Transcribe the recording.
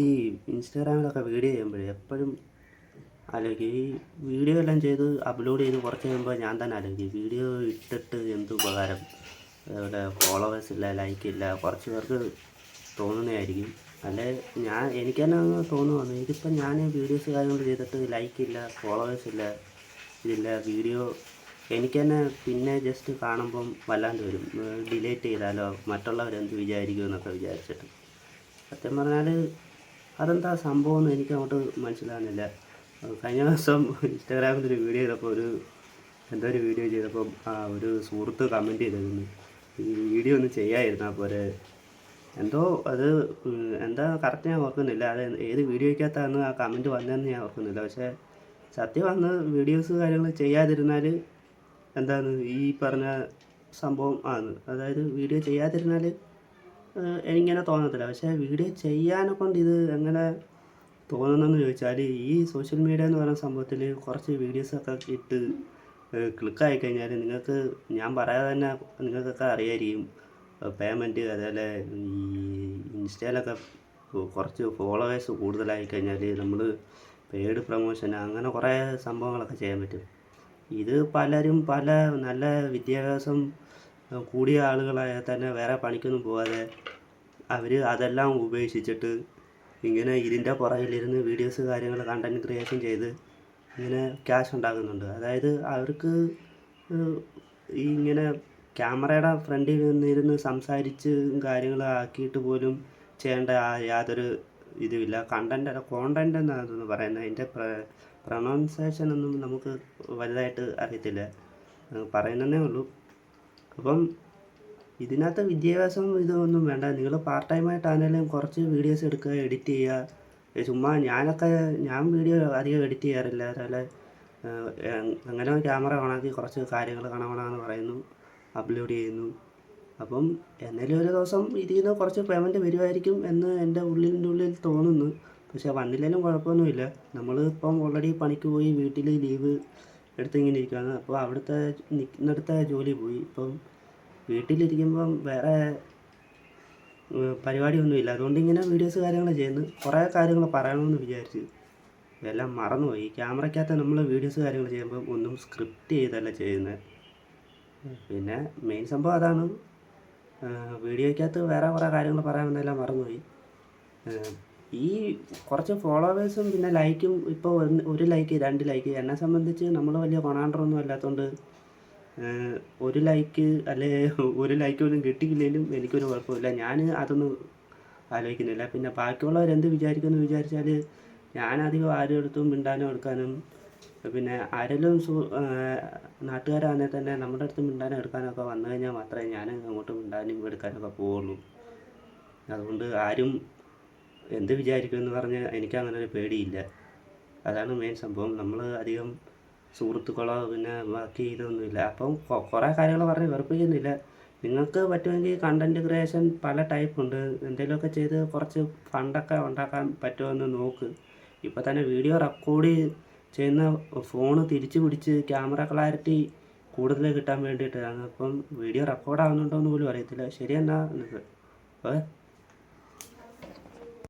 ഈ ഇൻസ്റ്റാഗ്രാമിലൊക്കെ വീഡിയോ ചെയ്യുമ്പോഴേ എപ്പോഴും ആലോചിക്കും. ഈ വീഡിയോ എല്ലാം ചെയ്ത് അപ്ലോഡ് ചെയ്ത് കുറച്ച് കഴിയുമ്പോൾ ഞാൻ തന്നെ ആലോചിക്കും. വീഡിയോ ഇട്ടിട്ട് എന്ത് ഉപകാരം? അതുപോലെ ഫോളോവേഴ്സ് ഇല്ല ലൈക്ക് ഇല്ല കുറച്ച് പേർക്ക് തോന്നുന്നതായിരിക്കും അല്ലെ ഞാൻ എനിക്ക് തന്നെ തോന്നുവാണ്. എനിക്കിപ്പോൾ ഞാൻ വീഡിയോസ് കാര്യങ്ങൾ ചെയ്തിട്ട് ലൈക്ക് ഇല്ല ഫോളോവേഴ്സ് ഇല്ല ഇതില്ല വീഡിയോ എനിക്ക് തന്നെ പിന്നെ ജസ്റ്റ് കാണുമ്പം വല്ലാണ്ട് വരും. ഡിലേറ്റ് ചെയ്താലോ മറ്റുള്ളവരെന്ത് വിചാരിക്കുമെന്നൊക്കെ വിചാരിച്ചിട്ട്. സത്യം പറഞ്ഞാൽ അതെന്താ സംഭവം എന്ന് എനിക്ക് അങ്ങോട്ട് മനസ്സിലാകുന്നില്ല കഴിഞ്ഞ ദിവസം ഇൻസ്റ്റാഗ്രാമിൽ ഒരു വീഡിയോ ചെയ്തപ്പോൾ ഒരു എന്തോ ഒരു വീഡിയോ ചെയ്തപ്പോൾ ആ ഒരു സുഹൃത്ത് കമന്റ് ചെയ്തിരുന്നു. ഈ വീഡിയോ ഒന്ന് ചെയ്യാതിരുന്നാൽ പോലെ എന്തോ അത് എന്താ കറക്റ്റ് ഞാൻ ഓർക്കുന്നില്ല. അത് ഏത് വീഡിയോയ്ക്കകത്താണ് ആ കമന്റ് വന്നതെന്ന് ഞാൻ ഓർക്കുന്നില്ല. പക്ഷേ സത്യം വന്ന് വീഡിയോസ് കാര്യങ്ങൾ ചെയ്യാതിരുന്നാൽ എന്താണ് ഈ പറഞ്ഞ സംഭവം ആണ്. അതായത് വീഡിയോ ചെയ്യാതിരുന്നാൽ എനിക്കിങ്ങനെ തോന്നത്തില്ല. പക്ഷേ വീഡിയോ ചെയ്യാനെ കൊണ്ട് ഇത് എങ്ങനെ തോന്നുന്നതെന്ന് ചോദിച്ചാൽ ഈ സോഷ്യൽ മീഡിയ എന്ന് പറയുന്ന സംഭവത്തിൽ കുറച്ച് വീഡിയോസൊക്കെ ഇട്ട് ക്ലിക്കായി കഴിഞ്ഞാൽ നിങ്ങൾക്ക് ഞാൻ പറയാതെ തന്നെ നിങ്ങൾക്കൊക്കെ അറിയായിരിക്കും. പേയ്മെന്റ് അതേപോലെ ഈ ഇൻസ്റ്റയിലൊക്കെ കുറച്ച് ഫോളോവേഴ്സ് കൂടുതലായി കഴിഞ്ഞാൽ നമ്മൾ പെയ്ഡ് പ്രൊമോഷൻ അങ്ങനെ കുറേ സംഭവങ്ങളൊക്കെ ചെയ്യാൻ പറ്റും. ഇത് പലരും പല നല്ല വിദ്യാഭ്യാസം കൂടിയ ആളുകളായാൽ തന്നെ വേറെ പണിക്കൊന്നും പോകാതെ അവർ അതെല്ലാം ഉപേക്ഷിച്ചിട്ട് ഇങ്ങനെ ഇതിന്റെ പുറകിലിരുന്ന് വീഡിയോസ് കാര്യങ്ങൾ കണ്ടന്റ് ക്രിയേഷൻ ചെയ്ത് ഇങ്ങനെ ക്യാഷ് ഉണ്ടാക്കുന്നുണ്ട്. അതായത് അവർക്ക് ഈ ഇങ്ങനെ ക്യാമറയുടെ ഫ്രണ്ടിൽ നിന്നിരുന്ന് സംസാരിച്ച് കാര്യങ്ങൾ ആക്കിയിട്ട് പോലും ചെയ്യേണ്ട യാതൊരു ഇതുമില്ല. കണ്ടന്റ് അല്ല കോണ്ടന്റ് എന്നാണ് പറയുന്നത്. അതിന്റെ പ്രൊണൗൺസേഷൻ ഒന്നും നമുക്ക് വലുതായിട്ട് അറിയത്തില്ല. പറയുന്നതേ ഉള്ളൂ. അപ്പം ഇതിനകത്ത് വിദ്യാഭ്യാസം ഇതൊന്നും വേണ്ട. നിങ്ങൾ പാർട്ട് ടൈമായിട്ടാണെങ്കിലും കുറച്ച് വീഡിയോസ് എടുക്കുക എഡിറ്റ് ചെയ്യുക. ചുമ്മാ ഞാനൊക്കെ ഞാൻ വീഡിയോ അധികം എഡിറ്റ് ചെയ്യാറില്ല. അതുപോലെ അങ്ങനെ ക്യാമറ ഓണാക്കി കുറച്ച് കാര്യങ്ങൾ കാണണമെന്ന് പറയുന്നു. അപ്ലോഡ് ചെയ്യുന്നു. അപ്പം എന്നാലും ഒരു ദിവസം ഇതിൽ നിന്ന് കുറച്ച് പേയ്മെന്റ് വരുമായിരിക്കും എന്ന് എന്റെ ഉള്ളിന്റെ ഉള്ളിൽ തോന്നുന്നു. പക്ഷേ വന്നില്ലെങ്കിലും കുഴപ്പമൊന്നുമില്ല. നമ്മൾ ഇപ്പം ഓൾറെഡി പണിക്ക് പോയി വീട്ടിൽ ലീവ് എടുത്ത് ഇങ്ങനെ ഇരിക്കുകയാണ് അപ്പോൾ അവിടുത്തെ നിൽക്കുന്നിടത്തെ ജോലി പോയി. ഇപ്പം വീട്ടിലിരിക്കുമ്പം വേറെ പരിപാടിയൊന്നുമില്ല. അതുകൊണ്ട് ഇങ്ങനെ വീഡിയോസ് കാര്യങ്ങൾ ചെയ്യുന്നു. കുറേ കാര്യങ്ങൾ പറയണമെന്ന് വിചാരിച്ച്. എല്ലാം മറന്നുപോയി. ക്യാമറയ്ക്കകത്ത് നമ്മൾ വീഡിയോസ് കാര്യങ്ങൾ ചെയ്യുമ്പോൾ ഒന്നും സ്ക്രിപ്റ്റ് ചെയ്തല്ല ചെയ്യുന്നത് പിന്നെ മെയിൻ സംഭവം അതാണ്. വീഡിയോയ്ക്കകത്ത് വേറെ കുറേ കാര്യങ്ങൾ പറയാമെന്നെല്ലാം മറന്നുപോയി. ഈ കുറച്ച് ഫോളോവേഴ്സും പിന്നെ ലൈക്കും ഇപ്പോൾ ഒരു ലൈക്ക് രണ്ട് ലൈക്ക് എന്നെ സംബന്ധിച്ച് നമ്മൾ വലിയ കൊണാണ്ടറൊന്നും അല്ലാത്തതുകൊണ്ട് ഒരു ലൈക്ക് അല്ലെ ഒരു ലൈക്ക് പോലും കിട്ടിയില്ലെങ്കിലും എനിക്കൊരു കുഴപ്പമില്ല. ഞാൻ അതൊന്നും ആലോചിക്കുന്നില്ല. പിന്നെ ബാക്കിയുള്ളവർ എന്ത് വിചാരിക്കുമെന്ന് വിചാരിച്ചാൽ ഞാൻ അധികം ആരും എടുത്തും മിണ്ടാനും എടുക്കാനും പിന്നെ ആരെങ്കിലും സു നാട്ടുകാരാണെങ്കിൽ തന്നെ നമ്മുടെ അടുത്ത് മിണ്ടാനും എടുക്കാനൊക്കെ വന്നു കഴിഞ്ഞാൽ മാത്രമേ ഞാൻ അങ്ങോട്ട് മിണ്ടാനും എടുക്കാനൊക്കെ പോവുള്ളൂ. അതുകൊണ്ട് ആരും എന്ത് വിചാരിക്കുമെന്ന് പറഞ്ഞ് എനിക്ക് അങ്ങനെ ഒരു പേടിയില്ല. അതാണ് മെയിൻ സംഭവം. നമ്മൾ അധികം സുഹൃത്തുക്കളോ പിന്നെ ബാക്കി ഇതൊന്നുമില്ല. അപ്പം കുറേ കാര്യങ്ങൾ പറഞ്ഞ് വെറുപ്പിക്കുന്നില്ല. നിങ്ങൾക്ക് പറ്റുമെങ്കിൽ കണ്ടന്റ് ക്രിയേഷൻ പല ടൈപ്പ് ഉണ്ട്. എന്തെങ്കിലുമൊക്കെ ചെയ്ത് കുറച്ച് ഫണ്ടൊക്കെ ഉണ്ടാക്കാൻ പറ്റുമെന്ന് നോക്ക്. ഇപ്പോൾ തന്നെ വീഡിയോ റെക്കോർഡ് ചെയ്യുന്ന ഫോൺ തിരിച്ചു പിടിച്ച് ക്യാമറ ക്ലാരിറ്റി കൂടുതൽ കിട്ടാൻ വേണ്ടിയിട്ടാണ്. അപ്പം വീഡിയോ റെക്കോർഡ് ആവുന്നുണ്ടോ എന്ന് പോലും അറിയത്തില്ല. ശരി എന്നാ നിങ്ങൾക്ക് ഓക്കെ